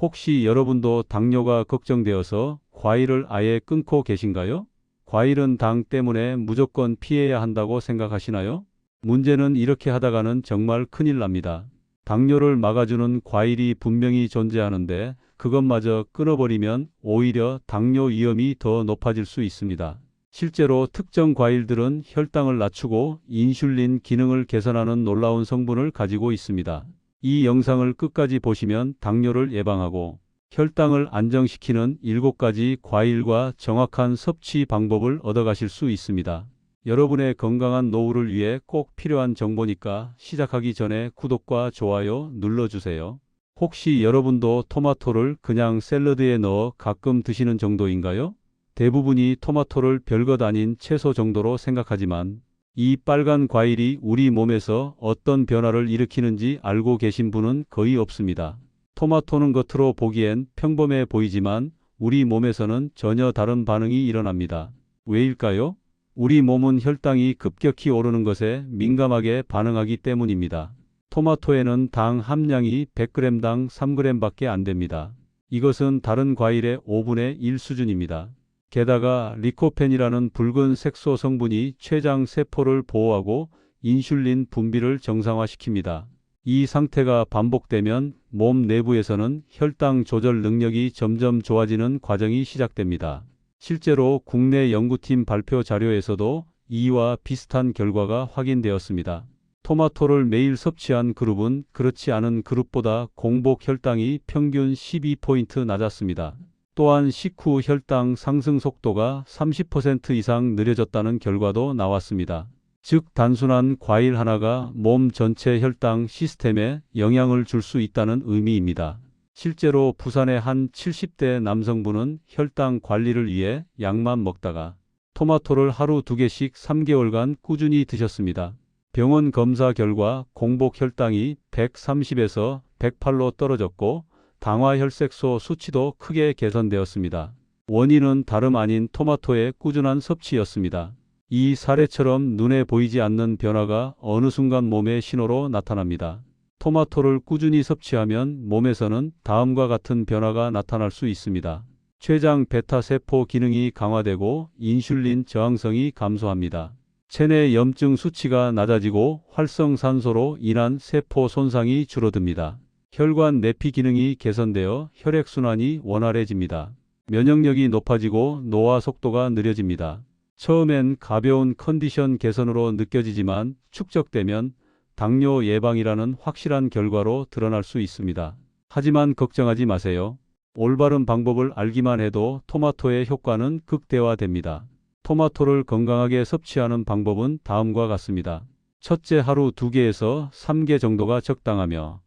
혹시 여러분도 당뇨가 걱정되어서 과일을 아예 끊고 계신가요? 과일은 당 때문에 무조건 피해야 한다고 생각하시나요? 문제는 이렇게 하다가는 정말 큰일 납니다. 당뇨를 막아주는 과일이 분명히 존재하는데 그것마저 끊어버리면 오히려 당뇨 위험이 더 높아질 수 있습니다. 실제로 특정 과일들은 혈당을 낮추고 인슐린 기능을 개선하는 놀라운 성분을 가지고 있습니다. 이 영상을 끝까지 보시면 당뇨를 예방하고 혈당을 안정시키는 7가지 과일과 정확한 섭취 방법을 얻어가실 수 있습니다. 여러분의 건강한 노후를 위해 꼭 필요한 정보니까 시작하기 전에 구독과 좋아요 눌러주세요. 혹시 여러분도 토마토를 그냥 샐러드에 넣어 가끔 드시는 정도인가요? 대부분이 토마토를 별것 아닌 채소 정도로 생각하지만 이 빨간 과일이 우리 몸에서 어떤 변화를 일으키는지 알고 계신 분은 거의 없습니다. 토마토는 겉으로 보기엔 평범해 보이지만 우리 몸에서는 전혀 다른 반응이 일어납니다. 왜일까요? 우리 몸은 혈당이 급격히 오르는 것에 민감하게 반응하기 때문입니다. 토마토에는 당 함량이 100g당 3g밖에 안 됩니다. 이것은 다른 과일의 5분의 1 수준입니다. 게다가 리코펜이라는 붉은 색소 성분이 췌장 세포를 보호하고 인슐린 분비를 정상화시킵니다. 이 상태가 반복되면 몸 내부에서는 혈당 조절 능력이 점점 좋아지는 과정이 시작됩니다. 실제로 국내 연구팀 발표 자료에서도 이와 비슷한 결과가 확인되었습니다. 토마토를 매일 섭취한 그룹은 그렇지 않은 그룹보다 공복 혈당이 평균 12포인트 낮았습니다. 또한 식후 혈당 상승 속도가 30% 이상 느려졌다는 결과도 나왔습니다. 즉 단순한 과일 하나가 몸 전체 혈당 시스템에 영향을 줄 수 있다는 의미입니다. 실제로 부산의 한 70대 남성분은 혈당 관리를 위해 약만 먹다가 토마토를 하루 두 개씩 3개월간 꾸준히 드셨습니다. 병원 검사 결과 공복 혈당이 130에서 108로 떨어졌고 당화 혈색소 수치도 크게 개선되었습니다. 원인은 다름 아닌 토마토의 꾸준한 섭취였습니다. 이 사례처럼 눈에 보이지 않는 변화가 어느 순간 몸의 신호로 나타납니다. 토마토를 꾸준히 섭취하면 몸에서는 다음과 같은 변화가 나타날 수 있습니다. 췌장 베타 세포 기능이 강화되고 인슐린 저항성이 감소합니다. 체내 염증 수치가 낮아지고 활성산소로 인한 세포 손상이 줄어듭니다. 혈관 내피 기능이 개선되어 혈액순환이 원활해집니다. 면역력이 높아지고 노화 속도가 느려집니다. 처음엔 가벼운 컨디션 개선으로 느껴지지만 축적되면 당뇨 예방이라는 확실한 결과로 드러날 수 있습니다. 하지만 걱정하지 마세요. 올바른 방법을 알기만 해도 토마토의 효과는 극대화됩니다. 토마토를 건강하게 섭취하는 방법은 다음과 같습니다. 첫째 하루 2개에서 3개 정도가 적당하며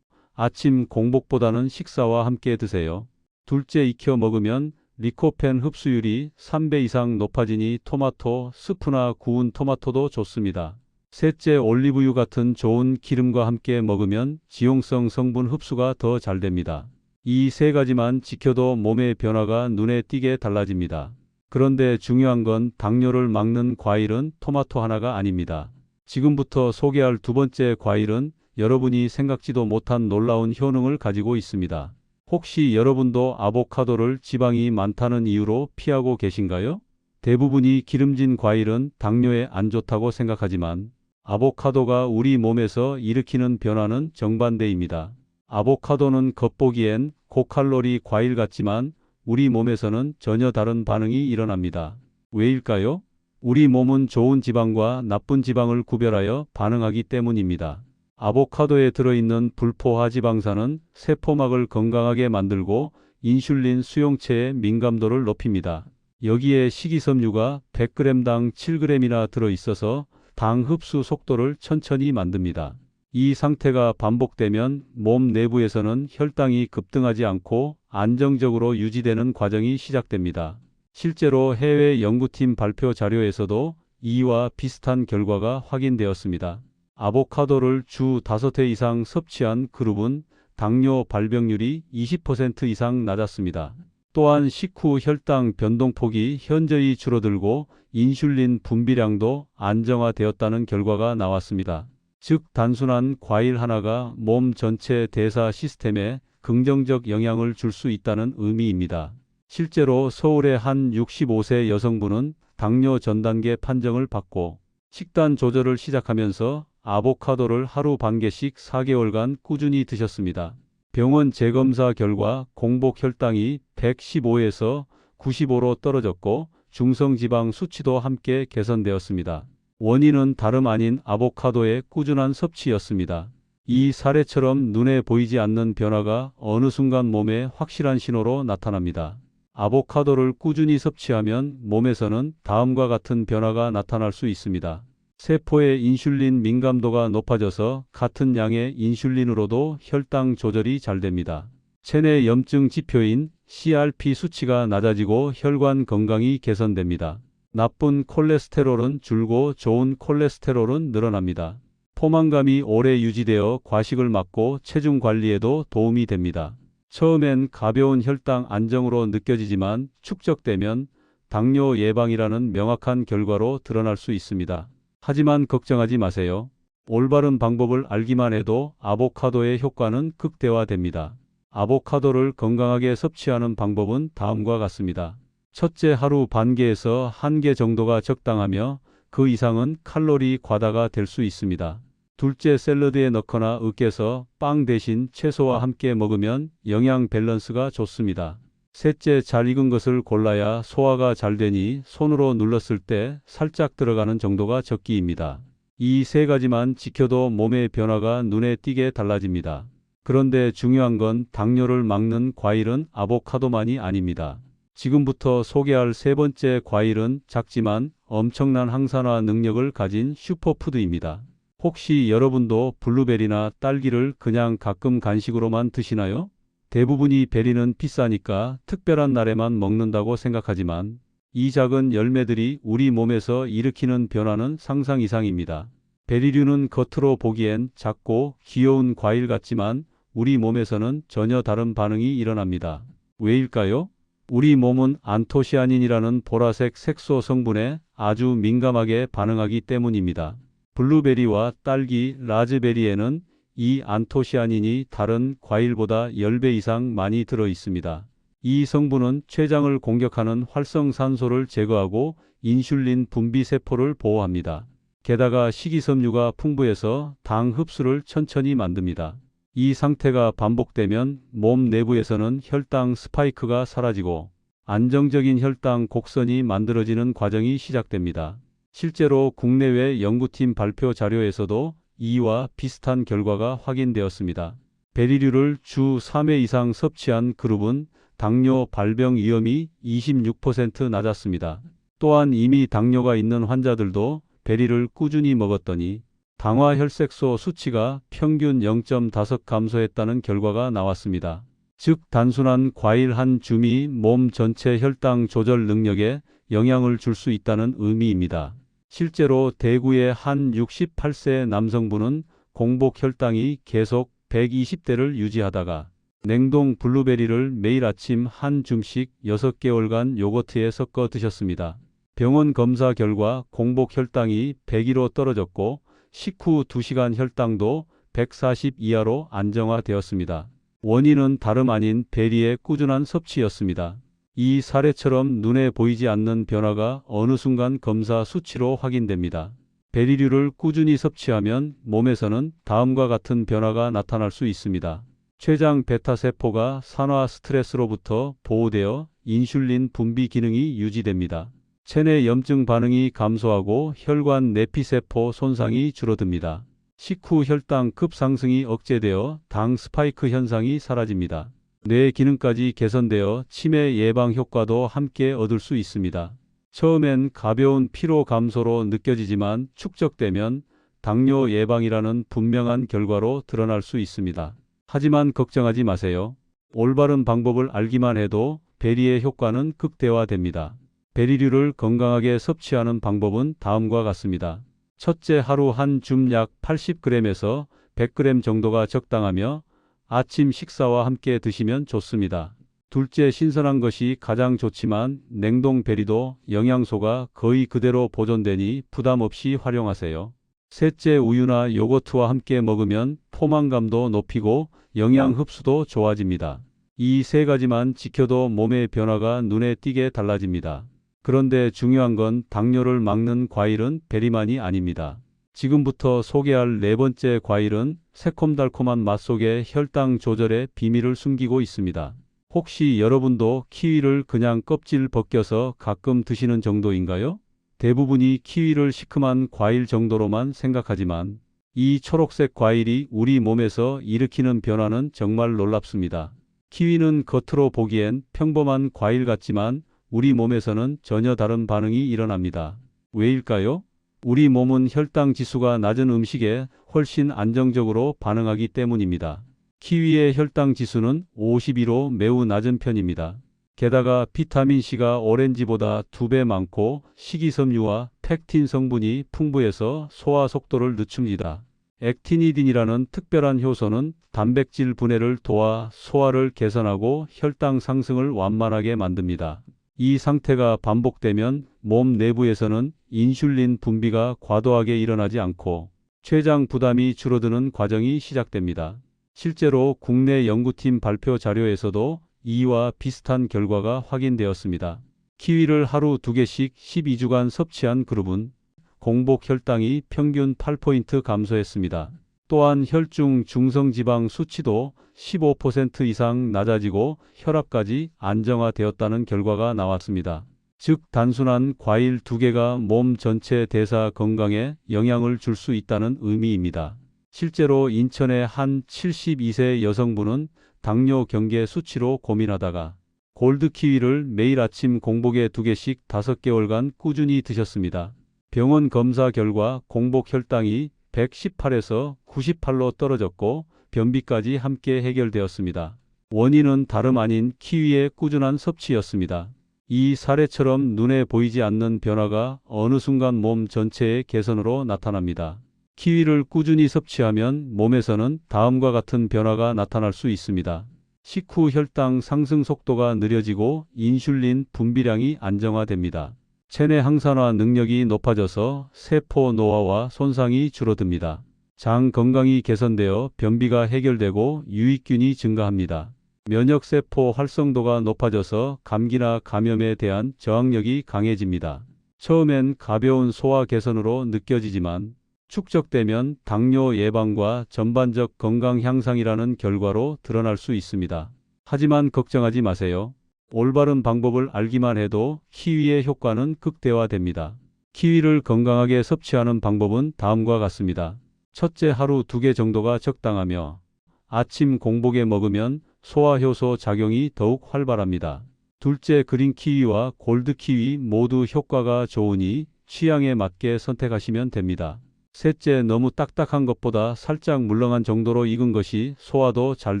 아침 공복보다는 식사와 함께 드세요. 둘째 익혀 먹으면 리코펜 흡수율이 3배 이상 높아지니 토마토, 스프나 구운 토마토도 좋습니다. 셋째 올리브유 같은 좋은 기름과 함께 먹으면 지용성 성분 흡수가 더 잘 됩니다. 이 세 가지만 지켜도 몸의 변화가 눈에 띄게 달라집니다. 그런데 중요한 건 당뇨를 막는 과일은 토마토 하나가 아닙니다. 지금부터 소개할 두 번째 과일은 여러분이 생각지도 못한 놀라운 효능을 가지고 있습니다. 혹시 여러분도 아보카도를 지방이 많다는 이유로 피하고 계신가요? 대부분이 기름진 과일은 당뇨에 안 좋다고 생각하지만 아보카도가 우리 몸에서 일으키는 변화는 정반대입니다. 아보카도는 겉보기엔 고칼로리 과일 같지만 우리 몸에서는 전혀 다른 반응이 일어납니다. 왜일까요? 우리 몸은 좋은 지방과 나쁜 지방을 구별하여 반응하기 때문입니다. 아보카도에 들어있는 불포화 지방산은 세포막을 건강하게 만들고 인슐린 수용체의 민감도를 높입니다. 여기에 식이섬유가 100g당 7g이나 들어있어서 당 흡수 속도를 천천히 만듭니다. 이 상태가 반복되면 몸 내부에서는 혈당이 급등하지 않고 안정적으로 유지되는 과정이 시작됩니다. 실제로 해외 연구팀 발표 자료에서도 이와 비슷한 결과가 확인되었습니다. 아보카도를 주 5회 이상 섭취한 그룹은 당뇨 발병률이 20% 이상 낮았습니다. 또한 식후 혈당 변동폭이 현저히 줄어들고 인슐린 분비량도 안정화되었다는 결과가 나왔습니다. 즉 단순한 과일 하나가 몸 전체 대사 시스템에 긍정적 영향을 줄 수 있다는 의미입니다. 실제로 서울의 한 65세 여성분은 당뇨 전 단계 판정을 받고 식단 조절을 시작하면서 아보카도를 하루 반 개씩 4개월간 꾸준히 드셨습니다. 병원 재검사 결과 공복 혈당이 115에서 95로 떨어졌고 중성지방 수치도 함께 개선되었습니다. 원인은 다름 아닌 아보카도의 꾸준한 섭취였습니다. 이 사례처럼 눈에 보이지 않는 변화가 어느 순간 몸에 확실한 신호로 나타납니다. 아보카도를 꾸준히 섭취하면 몸에서는 다음과 같은 변화가 나타날 수 있습니다. 세포의 인슐린 민감도가 높아져서 같은 양의 인슐린으로도 혈당 조절이 잘 됩니다. 체내 염증 지표인 CRP 수치가 낮아지고 혈관 건강이 개선됩니다. 나쁜 콜레스테롤은 줄고 좋은 콜레스테롤은 늘어납니다. 포만감이 오래 유지되어 과식을 막고 체중 관리에도 도움이 됩니다. 처음엔 가벼운 혈당 안정으로 느껴지지만 축적되면 당뇨 예방이라는 명확한 결과로 드러날 수 있습니다. 하지만 걱정하지 마세요. 올바른 방법을 알기만 해도 아보카도의 효과는 극대화됩니다. 아보카도를 건강하게 섭취하는 방법은 다음과 같습니다. 첫째 하루 반 개에서 한 개 정도가 적당하며 그 이상은 칼로리 과다가 될 수 있습니다. 둘째 샐러드에 넣거나 으깨서 빵 대신 채소와 함께 먹으면 영양 밸런스가 좋습니다. 셋째 잘 익은 것을 골라야 소화가 잘 되니 손으로 눌렀을 때 살짝 들어가는 정도가 적기입니다. 이 세 가지만 지켜도 몸의 변화가 눈에 띄게 달라집니다. 그런데 중요한 건 당뇨를 막는 과일은 아보카도만이 아닙니다. 지금부터 소개할 세 번째 과일은 작지만 엄청난 항산화 능력을 가진 슈퍼푸드입니다. 혹시 여러분도 블루베리나 딸기를 그냥 가끔 간식으로만 드시나요? 대부분이 베리는 비싸니까 특별한 날에만 먹는다고 생각하지만 이 작은 열매들이 우리 몸에서 일으키는 변화는 상상 이상입니다. 베리류는 겉으로 보기엔 작고 귀여운 과일 같지만 우리 몸에서는 전혀 다른 반응이 일어납니다. 왜일까요? 우리 몸은 안토시아닌이라는 보라색 색소 성분에 아주 민감하게 반응하기 때문입니다. 블루베리와 딸기, 라즈베리에는 이 안토시아닌이 다른 과일보다 10배 이상 많이 들어 있습니다. 이 성분은 췌장을 공격하는 활성산소를 제거하고 인슐린 분비 세포를 보호합니다. 게다가 식이섬유가 풍부해서 당 흡수를 천천히 만듭니다. 이 상태가 반복되면 몸 내부에서는 혈당 스파이크가 사라지고 안정적인 혈당 곡선이 만들어지는 과정이 시작됩니다. 실제로 국내외 연구팀 발표 자료에서도 이와 비슷한 결과가 확인되었습니다. 베리류를 주 3회 이상 섭취한 그룹은 당뇨 발병 위험이 26% 낮았습니다. 또한 이미 당뇨가 있는 환자들도 베리를 꾸준히 먹었더니 당화 혈색소 수치가 평균 0.5 감소했다는 결과가 나왔습니다. 즉 단순한 과일 한 줌이 몸 전체 혈당 조절 능력에 영향을 줄 수 있다는 의미입니다. 실제로 대구의 한 68세 남성분은 공복 혈당이 계속 120대를 유지하다가 냉동 블루베리를 매일 아침 한 줌씩 6개월간 요거트에 섞어 드셨습니다. 병원 검사 결과 공복 혈당이 102로 떨어졌고 식후 2시간 혈당도 140 이하로 안정화되었습니다. 원인은 다름 아닌 베리의 꾸준한 섭취였습니다. 이 사례처럼 눈에 보이지 않는 변화가 어느 순간 검사 수치로 확인됩니다. 베리류를 꾸준히 섭취하면 몸에서는 다음과 같은 변화가 나타날 수 있습니다. 췌장 베타 세포가 산화 스트레스로부터 보호되어 인슐린 분비 기능이 유지됩니다. 체내 염증 반응이 감소하고 혈관 내피세포 손상이 줄어듭니다. 식후 혈당 급상승이 억제되어 당 스파이크 현상이 사라집니다. 뇌 기능까지 개선되어 치매 예방 효과도 함께 얻을 수 있습니다. 처음엔 가벼운 피로 감소로 느껴지지만 축적되면 당뇨 예방이라는 분명한 결과로 드러날 수 있습니다. 하지만 걱정하지 마세요. 올바른 방법을 알기만 해도 베리의 효과는 극대화됩니다. 베리류를 건강하게 섭취하는 방법은 다음과 같습니다. 첫째 하루 한 줌 약 80g에서 100g 정도가 적당하며 아침 식사와 함께 드시면 좋습니다. 둘째 신선한 것이 가장 좋지만 냉동 베리도 영양소가 거의 그대로 보존되니 부담 없이 활용하세요. 셋째, 우유나 요거트와 함께 먹으면 포만감도 높이고 영양 흡수도 좋아집니다. 이 세 가지만 지켜도 몸의 변화가 눈에 띄게 달라집니다. 그런데 중요한 건 당뇨를 막는 과일은 베리만이 아닙니다. 지금부터 소개할 네 번째 과일은 새콤달콤한 맛 속에 혈당 조절의 비밀을 숨기고 있습니다. 혹시 여러분도 키위를 그냥 껍질 벗겨서 가끔 드시는 정도인가요? 대부분이 키위를 시큼한 과일 정도로만 생각하지만 이 초록색 과일이 우리 몸에서 일으키는 변화는 정말 놀랍습니다. 키위는 겉으로 보기엔 평범한 과일 같지만 우리 몸에서는 전혀 다른 반응이 일어납니다. 왜일까요? 우리 몸은 혈당 지수가 낮은 음식에 훨씬 안정적으로 반응하기 때문입니다. 키위의 혈당 지수는 52로 매우 낮은 편입니다. 게다가 비타민C가 오렌지보다 두 배 많고 식이섬유와 팩틴 성분이 풍부해서 소화 속도를 늦춥니다. 액티니딘이라는 특별한 효소는 단백질 분해를 도와 소화를 개선하고 혈당 상승을 완만하게 만듭니다. 이 상태가 반복되면 몸 내부에서는 인슐린 분비가 과도하게 일어나지 않고 췌장 부담이 줄어드는 과정이 시작됩니다. 실제로 국내 연구팀 발표 자료에서도 이와 비슷한 결과가 확인되었습니다. 키위를 하루 2개씩 12주간 섭취한 그룹은 공복 혈당이 평균 8포인트 감소했습니다. 또한 혈중 중성지방 수치도 15% 이상 낮아지고 혈압까지 안정화되었다는 결과가 나왔습니다. 즉 단순한 과일 두 개가 몸 전체 대사 건강에 영향을 줄 수 있다는 의미입니다. 실제로 인천의 한 72세 여성분은 당뇨 경계 수치로 고민하다가 골드 키위를 매일 아침 공복에 두 개씩 다섯 개월간 꾸준히 드셨습니다. 병원 검사 결과 공복 혈당이 118에서 98로 떨어졌고 변비까지 함께 해결되었습니다. 원인은 다름 아닌 키위의 꾸준한 섭취였습니다. 이 사례처럼 눈에 보이지 않는 변화가 어느 순간 몸 전체의 개선으로 나타납니다. 키위를 꾸준히 섭취하면 몸에서는 다음과 같은 변화가 나타날 수 있습니다. 식후 혈당 상승 속도가 느려지고 인슐린 분비량이 안정화됩니다. 체내 항산화 능력이 높아져서 세포 노화와 손상이 줄어듭니다. 장 건강이 개선되어 변비가 해결되고 유익균이 증가합니다. 면역세포 활성도가 높아져서 감기나 감염에 대한 저항력이 강해집니다. 처음엔 가벼운 소화 개선으로 느껴지지만 축적되면 당뇨 예방과 전반적 건강 향상이라는 결과로 드러날 수 있습니다. 하지만 걱정하지 마세요. 올바른 방법을 알기만 해도 키위의 효과는 극대화됩니다. 키위를 건강하게 섭취하는 방법은 다음과 같습니다. 첫째 하루 두 개 정도가 적당하며 아침 공복에 먹으면 소화효소 작용이 더욱 활발합니다. 둘째 그린 키위와 골드 키위 모두 효과가 좋으니 취향에 맞게 선택하시면 됩니다. 셋째 너무 딱딱한 것보다 살짝 물렁한 정도로 익은 것이 소화도 잘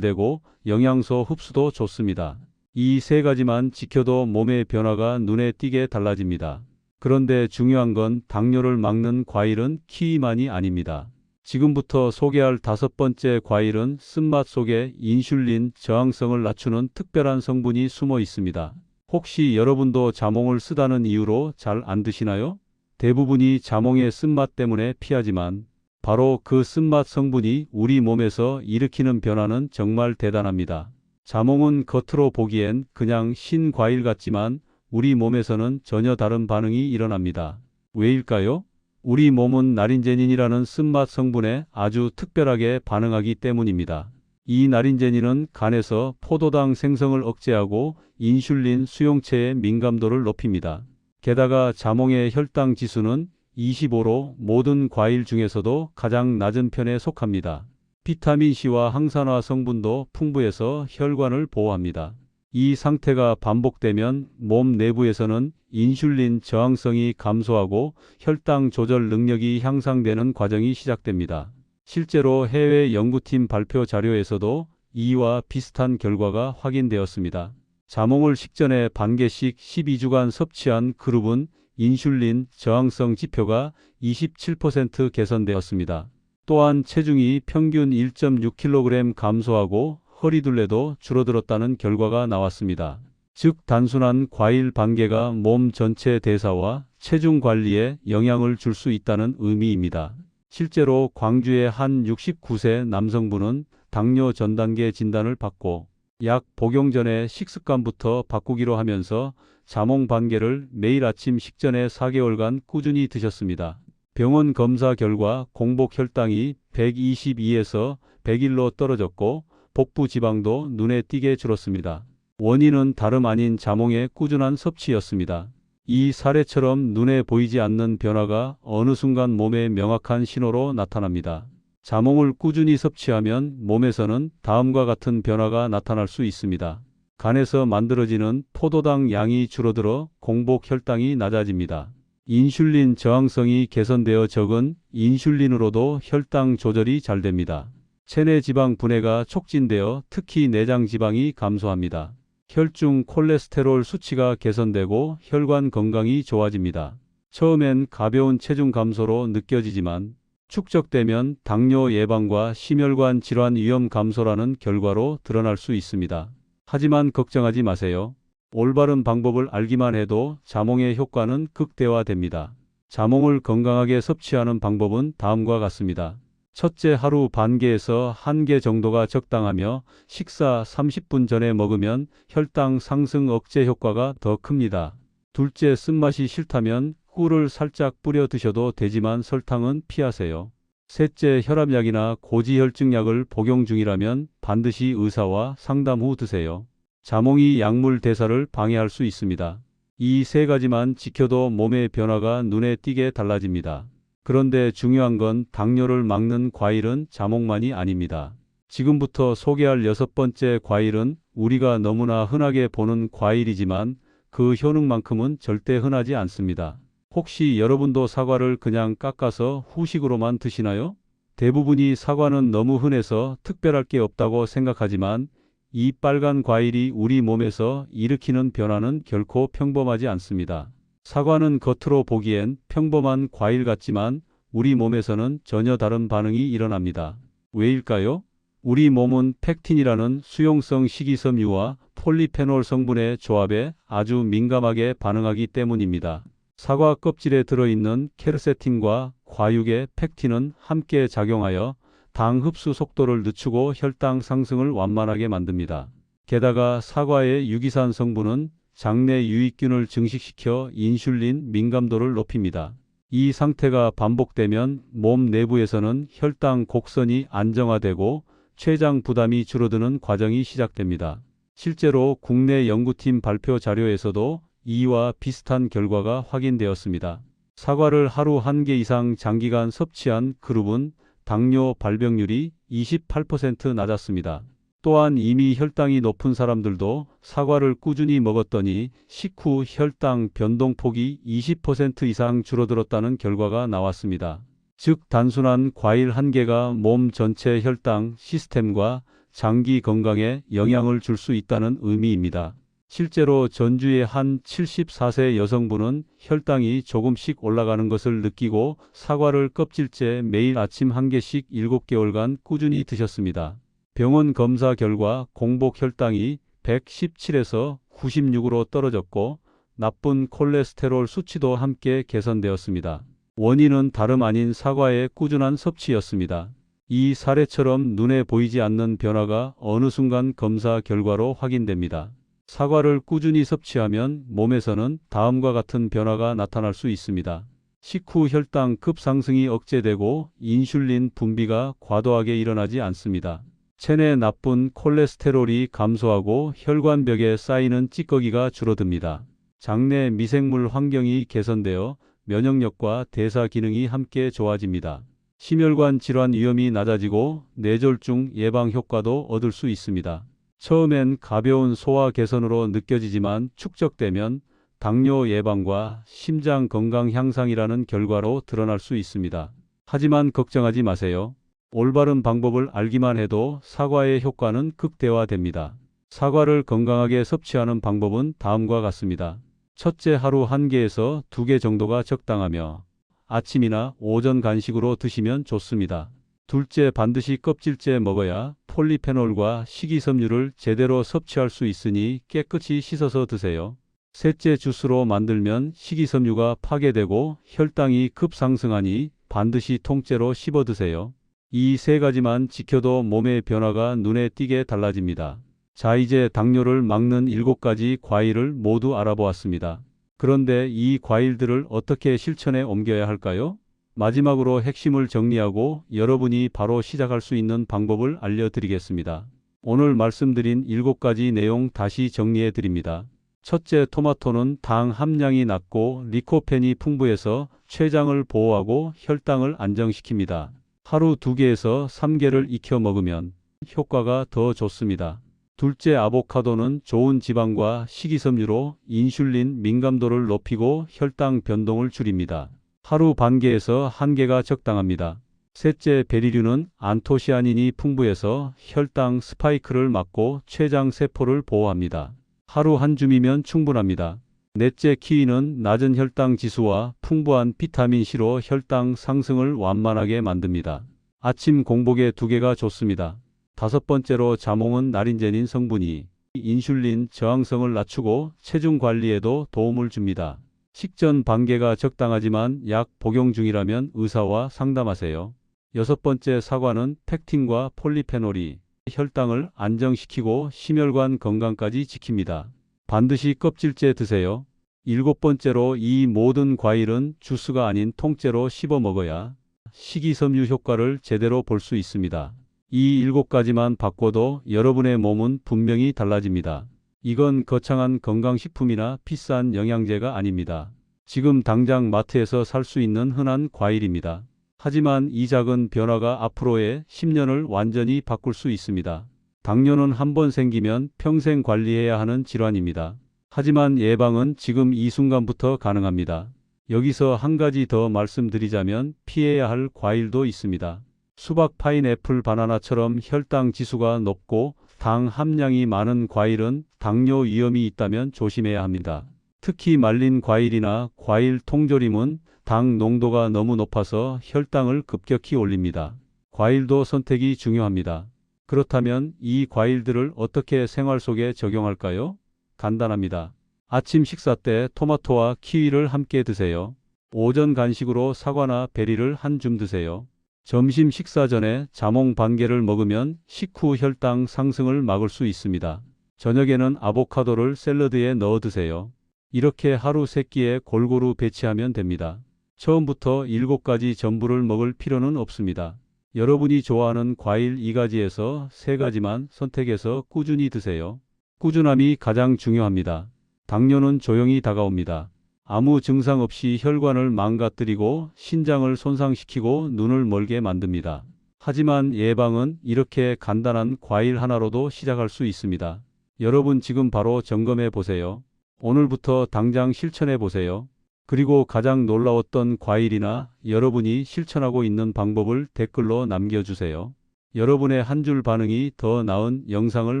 되고 영양소 흡수도 좋습니다. 이 세 가지만 지켜도 몸의 변화가 눈에 띄게 달라집니다. 그런데 중요한 건 당뇨를 막는 과일은 키위만이 아닙니다. 지금부터 소개할 다섯 번째 과일은 쓴맛 속에 인슐린 저항성을 낮추는 특별한 성분이 숨어 있습니다. 혹시 여러분도 자몽을 쓰다는 이유로 잘 안 드시나요? 대부분이 자몽의 쓴맛 때문에 피하지만 바로 그 쓴맛 성분이 우리 몸에서 일으키는 변화는 정말 대단합니다. 자몽은 겉으로 보기엔 그냥 신 과일 같지만 우리 몸에서는 전혀 다른 반응이 일어납니다. 왜일까요? 우리 몸은 나린제닌이라는 쓴맛 성분에 아주 특별하게 반응하기 때문입니다. 이 나린제닌은 간에서 포도당 생성을 억제하고 인슐린 수용체의 민감도를 높입니다. 게다가 자몽의 혈당 지수는 25로 모든 과일 중에서도 가장 낮은 편에 속합니다. 비타민C와 항산화 성분도 풍부해서 혈관을 보호합니다. 이 상태가 반복되면 몸 내부에서는 인슐린 저항성이 감소하고 혈당 조절 능력이 향상되는 과정이 시작됩니다. 실제로 해외 연구팀 발표 자료에서도 이와 비슷한 결과가 확인되었습니다. 자몽을 식전에 반 개씩 12주간 섭취한 그룹은 인슐린 저항성 지표가 27% 개선되었습니다. 또한 체중이 평균 1.6kg 감소하고 허리둘레도 줄어들었다는 결과가 나왔습니다. 즉 단순한 과일 반개가 몸 전체 대사와 체중 관리에 영향을 줄 수 있다는 의미입니다. 실제로 광주의 한 69세 남성분은 당뇨 전 단계 진단을 받고 약 복용 전에 식습관부터 바꾸기로 하면서 자몽 반개를 매일 아침 식전에 4개월간 꾸준히 드셨습니다. 병원 검사 결과 공복 혈당이 122에서 101로 떨어졌고 복부 지방도 눈에 띄게 줄었습니다. 원인은 다름 아닌 자몽의 꾸준한 섭취였습니다. 이 사례처럼 눈에 보이지 않는 변화가 어느 순간 몸의 명확한 신호로 나타납니다. 자몽을 꾸준히 섭취하면 몸에서는 다음과 같은 변화가 나타날 수 있습니다. 간에서 만들어지는 포도당 양이 줄어들어 공복 혈당이 낮아집니다. 인슐린 저항성이 개선되어 적은 인슐린으로도 혈당 조절이 잘 됩니다. 체내 지방 분해가 촉진되어 특히 내장 지방이 감소합니다. 혈중 콜레스테롤 수치가 개선되고 혈관 건강이 좋아집니다. 처음엔 가벼운 체중 감소로 느껴지지만 축적되면 당뇨 예방과 심혈관 질환 위험 감소라는 결과로 드러날 수 있습니다. 하지만 걱정하지 마세요. 올바른 방법을 알기만 해도 자몽의 효과는 극대화됩니다. 자몽을 건강하게 섭취하는 방법은 다음과 같습니다. 첫째 하루 반 개에서 한 개 정도가 적당하며 식사 30분 전에 먹으면 혈당 상승 억제 효과가 더 큽니다. 둘째 쓴맛이 싫다면 꿀을 살짝 뿌려 드셔도 되지만 설탕은 피하세요. 셋째 혈압약이나 고지혈증약을 복용 중이라면 반드시 의사와 상담 후 드세요. 자몽이 약물 대사를 방해할 수 있습니다. 이 세 가지만 지켜도 몸의 변화가 눈에 띄게 달라집니다. 그런데 중요한 건 당뇨를 막는 과일은 자몽만이 아닙니다. 지금부터 소개할 여섯 번째 과일은 우리가 너무나 흔하게 보는 과일이지만 그 효능만큼은 절대 흔하지 않습니다. 혹시 여러분도 사과를 그냥 깎아서 후식으로만 드시나요? 대부분이 사과는 너무 흔해서 특별할 게 없다고 생각하지만 이 빨간 과일이 우리 몸에서 일으키는 변화는 결코 평범하지 않습니다. 사과는 겉으로 보기엔 평범한 과일 같지만 우리 몸에서는 전혀 다른 반응이 일어납니다. 왜일까요? 우리 몸은 펙틴이라는 수용성 식이섬유와 폴리페놀 성분의 조합에 아주 민감하게 반응하기 때문입니다. 사과 껍질에 들어있는 케르세틴과 과육의 펙틴은 함께 작용하여 당 흡수 속도를 늦추고 혈당 상승을 완만하게 만듭니다. 게다가 사과의 유기산 성분은 장내 유익균을 증식시켜 인슐린 민감도를 높입니다. 이 상태가 반복되면 몸 내부에서는 혈당 곡선이 안정화되고 췌장 부담이 줄어드는 과정이 시작됩니다. 실제로 국내 연구팀 발표 자료에서도 이와 비슷한 결과가 확인되었습니다. 사과를 하루 한 개 이상 장기간 섭취한 그룹은 당뇨 발병률이 28% 낮았습니다. 또한 이미 혈당이 높은 사람들도 사과를 꾸준히 먹었더니 식후 혈당 변동폭이 20% 이상 줄어들었다는 결과가 나왔습니다. 즉 단순한 과일 한 개가 몸 전체 혈당 시스템과 장기 건강에 영향을 줄 수 있다는 의미입니다. 실제로 전주의 한 74세 여성분은 혈당이 조금씩 올라가는 것을 느끼고 사과를 껍질째 매일 아침 한 개씩 7개월간 꾸준히 드셨습니다. 병원 검사 결과 공복 혈당이 117에서 96으로 떨어졌고 나쁜 콜레스테롤 수치도 함께 개선되었습니다. 원인은 다름 아닌 사과의 꾸준한 섭취였습니다. 이 사례처럼 눈에 보이지 않는 변화가 어느 순간 검사 결과로 확인됩니다. 사과를 꾸준히 섭취하면 몸에서는 다음과 같은 변화가 나타날 수 있습니다. 식후 혈당 급상승이 억제되고 인슐린 분비가 과도하게 일어나지 않습니다. 체내 나쁜 콜레스테롤이 감소하고 혈관벽에 쌓이는 찌꺼기가 줄어듭니다. 장내 미생물 환경이 개선되어 면역력과 대사 기능이 함께 좋아집니다. 심혈관 질환 위험이 낮아지고 뇌졸중 예방 효과도 얻을 수 있습니다. 처음엔 가벼운 소화 개선으로 느껴지지만 축적되면 당뇨 예방과 심장 건강 향상이라는 결과로 드러날 수 있습니다. 하지만 걱정하지 마세요. 올바른 방법을 알기만 해도 사과의 효과는 극대화됩니다. 사과를 건강하게 섭취하는 방법은 다음과 같습니다. 첫째 하루 한 개에서 두개 정도가 적당하며 아침이나 오전 간식으로 드시면 좋습니다. 둘째 반드시 껍질째 먹어야 폴리페놀과 식이섬유를 제대로 섭취할 수 있으니 깨끗이 씻어서 드세요. 셋째 주스로 만들면 식이섬유가 파괴되고 혈당이 급상승하니 반드시 통째로 씹어 드세요. 이 세 가지만 지켜도 몸의 변화가 눈에 띄게 달라집니다. 자, 이제 당뇨를 막는 일곱 가지 과일을 모두 알아보았습니다. 그런데 이 과일들을 어떻게 실천에 옮겨야 할까요? 마지막으로 핵심을 정리하고 여러분이 바로 시작할 수 있는 방법을 알려드리겠습니다. 오늘 말씀드린 일곱 가지 내용 다시 정리해 드립니다. 첫째, 토마토는 당 함량이 낮고 리코펜이 풍부해서 췌장을 보호하고 혈당을 안정시킵니다. 하루 2개에서 3개를 익혀 먹으면 효과가 더 좋습니다. 둘째, 아보카도는 좋은 지방과 식이섬유로 인슐린 민감도를 높이고 혈당 변동을 줄입니다. 하루 반 개에서 한 개가 적당합니다. 셋째, 베리류는 안토시아닌이 풍부해서 혈당 스파이크를 막고 췌장 세포를 보호합니다. 하루 한 줌이면 충분합니다. 넷째, 키위는 낮은 혈당 지수와 풍부한 비타민C로 혈당 상승을 완만하게 만듭니다. 아침 공복에 두 개가 좋습니다. 다섯 번째로 자몽은 나린제닌 성분이 인슐린 저항성을 낮추고 체중 관리에도 도움을 줍니다. 식전 반개가 적당하지만 약 복용 중이라면 의사와 상담하세요. 여섯 번째 사과는 팩틴과 폴리페놀이 혈당을 안정시키고 심혈관 건강까지 지킵니다. 반드시 껍질째 드세요. 일곱 번째로 이 모든 과일은 주스가 아닌 통째로 씹어 먹어야 식이섬유 효과를 제대로 볼 수 있습니다. 이 일곱 가지만 바꿔도 여러분의 몸은 분명히 달라집니다. 이건 거창한 건강식품이나 비싼 영양제가 아닙니다. 지금 당장 마트에서 살 수 있는 흔한 과일입니다. 하지만 이 작은 변화가 앞으로의 10년을 완전히 바꿀 수 있습니다. 당뇨는 한 번 생기면 평생 관리해야 하는 질환입니다. 하지만 예방은 지금 이 순간부터 가능합니다. 여기서 한 가지 더 말씀드리자면 피해야 할 과일도 있습니다. 수박, 파인애플, 바나나처럼 혈당 지수가 높고 당 함량이 많은 과일은 당뇨 위험이 있다면 조심해야 합니다. 특히 말린 과일이나 과일 통조림은 당 농도가 너무 높아서 혈당을 급격히 올립니다. 과일도 선택이 중요합니다. 그렇다면 이 과일들을 어떻게 생활 속에 적용할까요? 간단합니다. 아침 식사 때 토마토와 키위를 함께 드세요. 오전 간식으로 사과나 베리를 한 줌 드세요. 점심 식사 전에 자몽 반 개를 먹으면 식후 혈당 상승을 막을 수 있습니다. 저녁에는 아보카도를 샐러드에 넣어 드세요. 이렇게 하루 세 끼에 골고루 배치하면 됩니다. 처음부터 일곱 가지 전부를 먹을 필요는 없습니다. 여러분이 좋아하는 과일 이 가지에서 세 가지만 선택해서 꾸준히 드세요. 꾸준함이 가장 중요합니다. 당뇨는 조용히 다가옵니다. 아무 증상 없이 혈관을 망가뜨리고 신장을 손상시키고 눈을 멀게 만듭니다. 하지만 예방은 이렇게 간단한 과일 하나로도 시작할 수 있습니다. 여러분 지금 바로 점검해 보세요. 오늘부터 당장 실천해 보세요. 그리고 가장 놀라웠던 과일이나 여러분이 실천하고 있는 방법을 댓글로 남겨주세요. 여러분의 한 줄 반응이 더 나은 영상을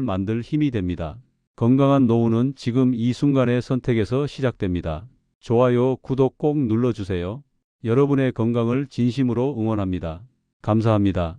만들 힘이 됩니다. 건강한 노후는 지금 이 순간의 선택에서 시작됩니다. 좋아요, 구독 꼭 눌러주세요. 여러분의 건강을 진심으로 응원합니다. 감사합니다.